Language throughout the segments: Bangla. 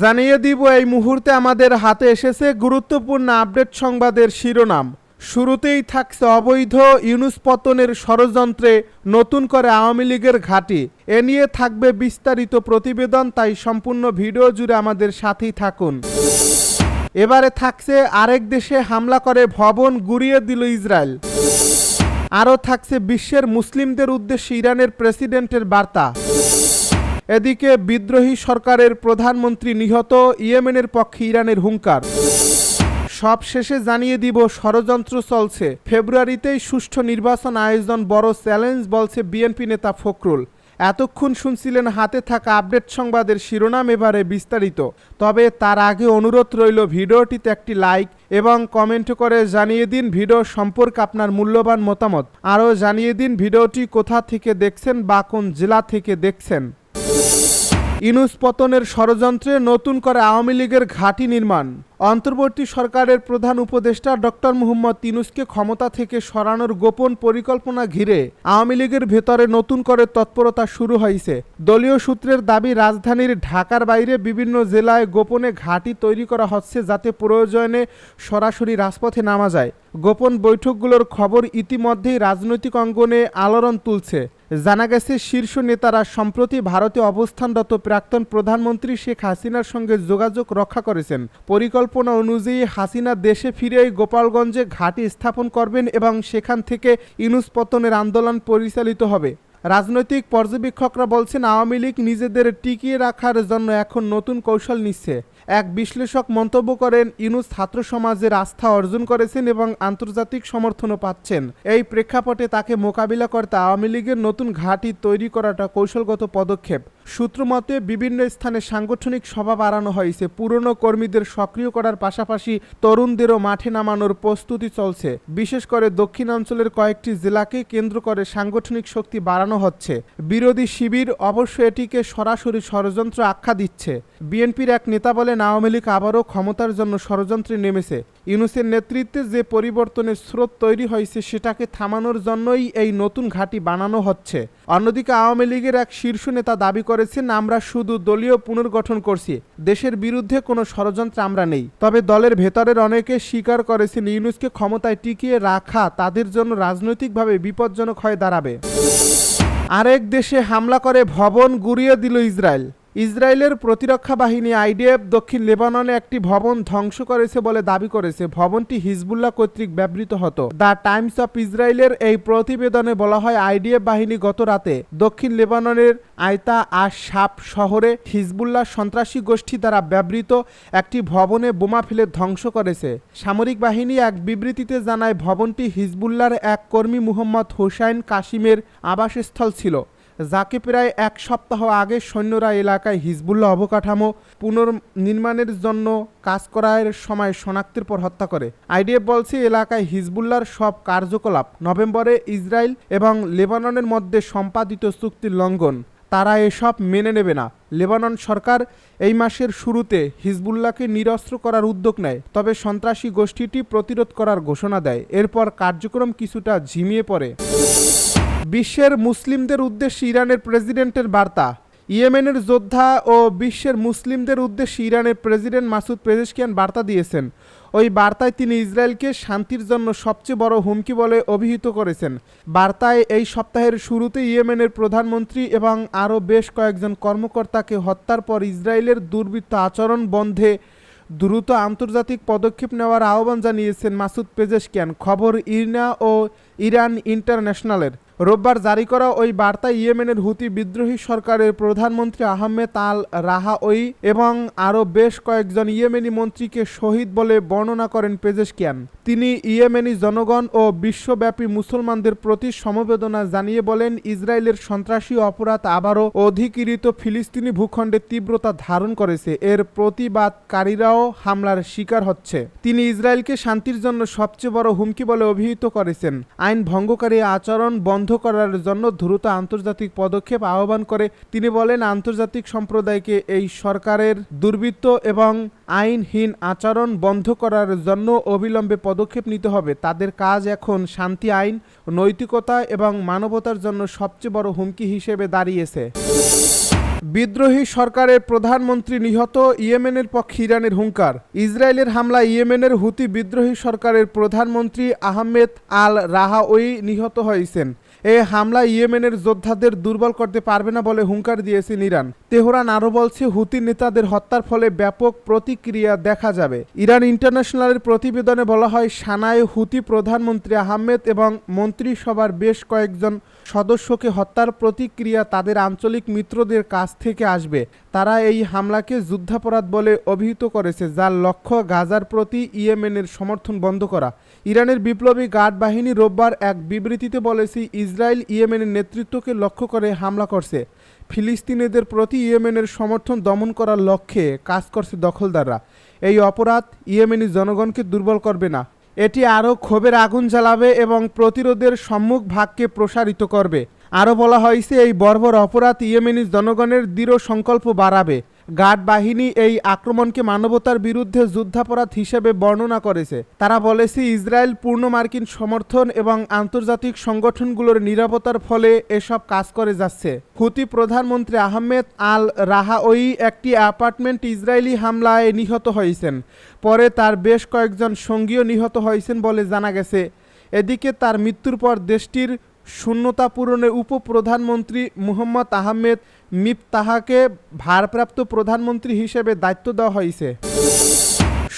জানিয়ে দিব, এই মুহূর্তে আমাদের হাতে এসেছে গুরুত্বপূর্ণ আপডেট সংবাদের শিরোনাম। শুরুতেই থাকছে অবৈধ ইউনুস পতনের ষড়যন্ত্রে নতুন করে আওয়ামী লীগের ঘাঁটি। এ নিয়ে থাকবে বিস্তারিত প্রতিবেদন, তাই সম্পূর্ণ ভিডিও জুড়ে আমাদের সাথেই থাকুন। এবারে থাকছে আরেক দেশে হামলা করে ভবন গুড়িয়ে দিল ইসরায়েল। আরও থাকছে বিশ্বের মুসলিমদের উদ্দেশ্যে ইরানের প্রেসিডেন্টের বার্তা। এদিকে বিদ্রোহী সরকারের প্রধানমন্ত্রী নিহত ইয়েমেনের পক্ষে ইরানের হুঙ্কার। সব শেষে জানিয়ে দিব, ষড়যন্ত্র চলছে। ফেব্রুয়ারিতেই সুষ্ঠু নির্বাচন আয়োজন বড় চ্যালেঞ্জ বলছে বিএনপি নেতা ফখরুল। এতক্ষণ শুনছিলেন হাতে থাকা আপডেট সংবাদের শিরোনাম এবারে বিস্তারিত। তবে তার আগে অনুরোধ রইল, ভিডিওটিতে একটি লাইক এবং কমেন্ট করে জানিয়ে দিন ভিডিও সম্পর্কে আপনার মূল্যবান মতামত। আরও জানিয়ে দিন ভিডিওটি কোথা থেকে দেখছেন বা কোন জেলা থেকে দেখছেন। ইনুস পতনের ষড়যন্ত্রে নতুন করে আওয়ামী লীগের ঘাঁটি নির্মাণ। অন্তর্বর্তী সরকারের প্রধান উপদেষ্টা ডক্টর মুহম্মদ ইনুসকে ক্ষমতা থেকে সরানোর গোপন পরিকল্পনা ঘিরে আওয়ামী লীগের ভেতরে নতুন করে তৎপরতা শুরু হয়েছে। দলীয় সূত্রের দাবি, রাজধানীর ঢাকার বাইরে বিভিন্ন জেলায় গোপনে ঘাঁটি তৈরি করা হচ্ছে যাতে প্রয়োজনে সরাসরি রাজপথে নামা যায়। গোপন বৈঠকগুলোর খবর ইতিমধ্যেই রাজনৈতিক অঙ্গনে আলোড়ন তুলছে। জানা গেছে, শীর্ষ নেতারা সম্প্রতি ভারতে অবস্থানরত প্রাক্তন প্রধানমন্ত্রী শেখ হাসিনার সঙ্গে যোগাযোগ রক্ষা করেছেন। পরিকল্পনা অনুযায়ী হাসিনা দেশে ফিরেই গোপালগঞ্জে ঘাঁটি স্থাপন করবেন এবং সেখান থেকে ইনুস পতনের আন্দোলন পরিচালিত হবে। রাজনৈতিক পর্যবেক্ষকরা বলছেন, আওয়ামী লীগ নিজেদের টিকিয়ে রাখার জন্য এখন নতুন কৌশল নিচ্ছে। এক বিশ্লেষক মন্তব্য করেন, ইউনুস ছাত্র সমাজের আস্থা অর্জন করেছেন এবং আন্তর্জাতিক সমর্থনও পাচ্ছেন। এই প্রেক্ষাপটে তাকে মোকাবিলা করতে আওয়ামী লীগের নতুন ঘাঁটি তৈরি করাটা কৌশলগত পদক্ষেপ। সূত্র মতে বিভিন্ন স্থানে সাংগঠনিক সভা বাড়ানো হয়েছে। পুরনো কর্মীদের সক্রিয় করার পাশাপাশি তরুণদেরও মাঠে নামানোর প্রস্তুতি চলছে। বিশেষ করে দক্ষিণাঞ্চলের কয়েকটি জেলাকে কেন্দ্র করে সাংগঠনিক শক্তি বাড়ানো হচ্ছে। বিরোধী শিবির অবশ্য এটিকে সরাসরি ষড়যন্ত্র আখ্যা দিচ্ছে। বিএনপির এক নেতা বলেন, আওয়ামী লীগ আবারও ক্ষমতার জন্য ষড়যন্ত্রে নেমেছে। ইউনুসের নেতৃত্বে যে পরিবর্তনের স্রোত তৈরি হয়েছে, সেটাকে থামানোর জন্যই এই নতুন ঘাঁটি বানানো হচ্ছে। অন্যদিকে আওয়ামী লীগের এক শীর্ষ নেতা দাবি করেছেন, আমরা শুধু দলীয় পুনর্গঠন করছি, দেশের বিরুদ্ধে কোনো ষড়যন্ত্র আমরা নেই। তবে দলের ভেতরের অনেকে স্বীকার করেছেন, ইউনুসকে ক্ষমতায় টিকিয়ে রাখা তাদের জন্য রাজনৈতিকভাবে বিপজ্জনক হয়ে দাঁড়াবে। আরেক দেশে হামলা করে ভবন গুড়িয়ে দিল ইসরায়েল। ইসরায়েলের প্রতিরক্ষা বাহিনী আইডিএফ দক্ষিণ লেবাননে একটি ভবন ধ্বংস করেছে বলে দাবি করেছে। ভবনটি হিজবুল্লাহ কর্তৃক ব্যবহৃত হতো। দ্য টাইমস অফ ইসরায়েলের এই প্রতিবেদনে বলা হয়, আইডিএফ বাহিনী গত রাতে দক্ষিণ লেবাননের আয়তা আর সাপ শহরে হিজবুল্লাহ সন্ত্রাসী গোষ্ঠী দ্বারা ব্যবহৃত একটি ভবনে বোমা ফেলে ধ্বংস করেছে। সামরিক বাহিনী এক বিবৃতিতে জানায়, ভবনটি হিজবুল্লাহর এক কর্মী মুহম্মদ হোসাইন কাশিমের আবাসস্থল ছিল। যাকে প্রায় এক সপ্তাহ আগে সৈন্যরা এলাকায় হিজবুল্লাহ অবকাঠামো পুনর্নির্মাণের জন্য কাজ করার সময় শনাক্তের পর হত্যা করে। আইডিএফ বলছে, এলাকায় হিজবুল্লাহর সব কার্যকলাপ নভেম্বরে ইসরায়েল এবং লেবাননের মধ্যে সম্পাদিত চুক্তির লঙ্ঘন। তারা এসব মেনে নেবে না। লেবানন সরকার এই মাসের শুরুতে হিজবুল্লাহকে নিরস্ত্র করার উদ্যোগ নেয়, তবে সন্ত্রাসী গোষ্ঠীটি প্রতিরোধ করার ঘোষণা দেয়। এরপর কার্যক্রম কিছুটা ঝিমিয়ে পড়ে। বিশ্বের মুসলিমদের উদ্দেশ্যে ইরানের প্রেসিডেন্টের বার্তা। ইয়েমেনের যোদ্ধা ও বিশ্বের মুসলিমদের উদ্দেশ্যে ইরানের প্রেসিডেন্ট মাসুদ পেজেশকিয়ান বার্তা দিয়েছেন। ওই বার্তায় তিনি ইসরায়েলকে শান্তির জন্য সবচেয়ে বড় হুমকি বলে অভিহিত করেছেন। বার্তায় এই সপ্তাহের শুরুতে ইয়েমেনের প্রধানমন্ত্রী এবং আরও বেশ কয়েকজন কর্মকর্তাকে হত্যার পর ইসরায়েলের দুর্বৃত্ত আচরণ বন্ধে দ্রুত আন্তর্জাতিক পদক্ষেপ নেওয়ার আহ্বান জানিয়েছেন মাসুদ পেজেশকিয়ান। খবর ইরনা ও ইরান ইন্টারন্যাশনালের। রোববার জারি করা ওই বার্তায় ইয়েমেনের হুতি বিদ্রোহী সরকারের প্রধানমন্ত্রী আহমেদ আল রাহা ওই এবং আরও বেশ কয়েকজন ইয়েমেনি মন্ত্রীকে শহীদ বলে বর্ণনা করেন পেজেশকিয়ান। তিনি ইয়েমেনি জনগণ ও বিশ্বব্যাপী মুসলমানদের প্রতি সমবেদনা জানিয়ে বলেন, ইসরায়েলের সন্ত্রাসী অপরাধ আবারও অধিকৃত ফিলিস্তিনি ভূখণ্ডে তীব্রতা ধারণ করেছে। এর প্রতিবাদকারীরাও হামলার শিকার হচ্ছে। তিনি ইসরায়েলকে শান্তির জন্য সবচেয়ে বড় হুমকি বলে অভিহিত করেছেন। আইন ভঙ্গকারী আচরণ বন্ধ করার জন্য দ্রুত আন্তর্জাতিক পদক্ষেপ আহ্বান করে। তিনি বলেন, আন্তর্জাতিক সম্প্রদায়কে এই সরকারের দুর্বৃত্ত এবং আইনহীন আচরণ বন্ধ করার জন্য অবিলম্বে পদক্ষেপ নিতে হবে। তাদের কাজ এখন শান্তি আইন, নৈতিকতা এবং মানবতার জন্য সবচেয়ে বড় হুমকি হিসেবে দাঁড়িয়েছে। বিদ্রোহী সরকারের প্রধানমন্ত্রী নিহত ইয়েমেনের পক্ষে ইরানের হুঙ্কার। ইসরায়েলের হামলা ইয়েমেনের হুতি বিদ্রোহী সরকারের প্রধানমন্ত্রী আহমেদ আল রাহাওয়ি নিহত হয়েছেন। এই হামলা ইয়েমেনের যোদ্ধাদের দুর্বল করতে পারবে না বলে হুঙ্কার দিয়েছেন ইরান। তেহরান আরও বলছে হুতি নেতাদের হত্যার ফলে ব্যাপক প্রতিক্রিয়া দেখা যাবে। ইরান ইন্টারন্যাশনালের প্রতিবেদনে বলা হয়, সানায় হুতি প্রধানমন্ত্রী আহমেদ এবং মন্ত্রিসভার বেশ কয়েকজন সদস্যকে হত্যার প্রতিক্রিয়া তাদের আঞ্চলিক মিত্রদের কাছ থেকে আসবে। তারা এই হামলাকে যুদ্ধাপরাধ বলে অভিহিত করেছে, যার লক্ষ্য গাজার প্রতি ইয়েমেনের সমর্থন বন্ধ করা। ইরানের বিপ্লবী গার্ড বাহিনী রোববার এক বিবৃতিতে বলেছে ইসরায়েল ইয়েমেনের নেতৃত্বকে লক্ষ্য করে হামলা করছে। ফিলিস্তিনিদের প্রতি ইয়েমেনের সমর্থন দমন করার লক্ষ্যে কাজ করছে দখলদাররা। এই অপরাধ ইয়েমেনি জনগণকে দুর্বল করবে না। এটি আরও ক্ষোভের আগুন জ্বালাবে এবং প্রতিরোধের সম্মুখ ভাগকে প্রসারিত করবে। আরও বলা হয়েছে, এই বর্বর অপরাধ ইয়েমেনি জনগণের দৃঢ় সংকল্প বাড়াবে। গার্ড বাহিনী এই আক্রমণকে মানবতার বিরুদ্ধে যুদ্ধাপরাধ হিসেবে বর্ণনা করেছে। তারা বলেছে ইসরায়েল পূর্ণ মার্কিন সমর্থন এবং আন্তর্জাতিক সংগঠনগুলোর নিরাপত্তার ফলে এসব কাজ করে যাচ্ছে। হুতি প্রধানমন্ত্রী আহমেদ আল রাহাওয়ি একটি অ্যাপার্টমেন্ট ইসরায়েলি হামলায় নিহত হয়েছেন। পরে তার বেশ কয়েকজন সঙ্গীও নিহত হয়েছেন বলে জানা গেছে। এদিকে তার মৃত্যুর পর দেশটির শূন্যতা পূরণে উপপ্রধানমন্ত্রী মুহম্মদ আহমেদ মিফতাহাকে ভারপ্রাপ্ত প্রধানমন্ত্রী হিসেবে দায়িত্ব দেওয়া হয়েছে।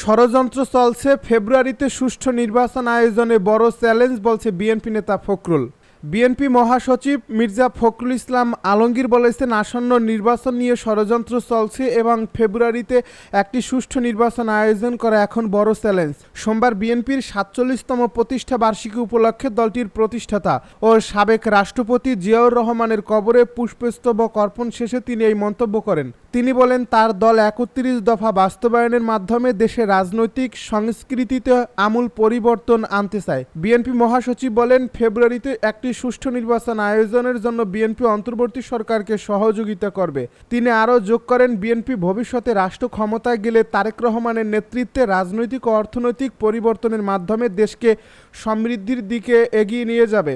ষড়যন্ত্র চলছে, ফেব্রুয়ারিতে সুষ্ঠু নির্বাচন আয়োজনে বড় চ্যালেঞ্জ বলছে বিএনপি নেতা ফখরুল। বিএনপি মহাসচিব মির্জা ফখরুল ইসলাম আলমগীর বলেছেন, আসন্ন নির্বাচন নিয়ে ষড়যন্ত্র চলছে এবং ফেব্রুয়ারিতে একটি সুষ্ঠু নির্বাচন আয়োজন করা এখন বড় চ্যালেঞ্জ। সোমবার বিএনপির সাতচল্লিশতম প্রতিষ্ঠা বার্ষিকী উপলক্ষে দলটির প্রতিষ্ঠাতা ও সাবেক রাষ্ট্রপতি জিয়াউর রহমানের কবরে পুষ্পস্তবক অর্পণ শেষে তিনি এই মন্তব্য করেন। তিনি বলেন, তার দল একত্রিশ দফা বাস্তবায়নের মাধ্যমে দেশের রাজনৈতিক সংস্কৃতিতে আমূল পরিবর্তন আনতে চায়। বিএনপি মহাসচিব বলেন, ফেব্রুয়ারিতে একটি সুষ্ঠু নির্বাচন আয়োজনের জন্য বিএনপি অন্তর্বর্তী সরকারকে সহযোগিতা করবে। তিনি আরও যোগ করেন, বিএনপি ভবিষ্যতে রাষ্ট্র ক্ষমতায় গেলে তারেক রহমানের নেতৃত্বে রাজনৈতিক ও অর্থনৈতিক পরিবর্তনের মাধ্যমে দেশকে সমৃদ্ধির দিকে এগিয়ে নিয়ে যাবে।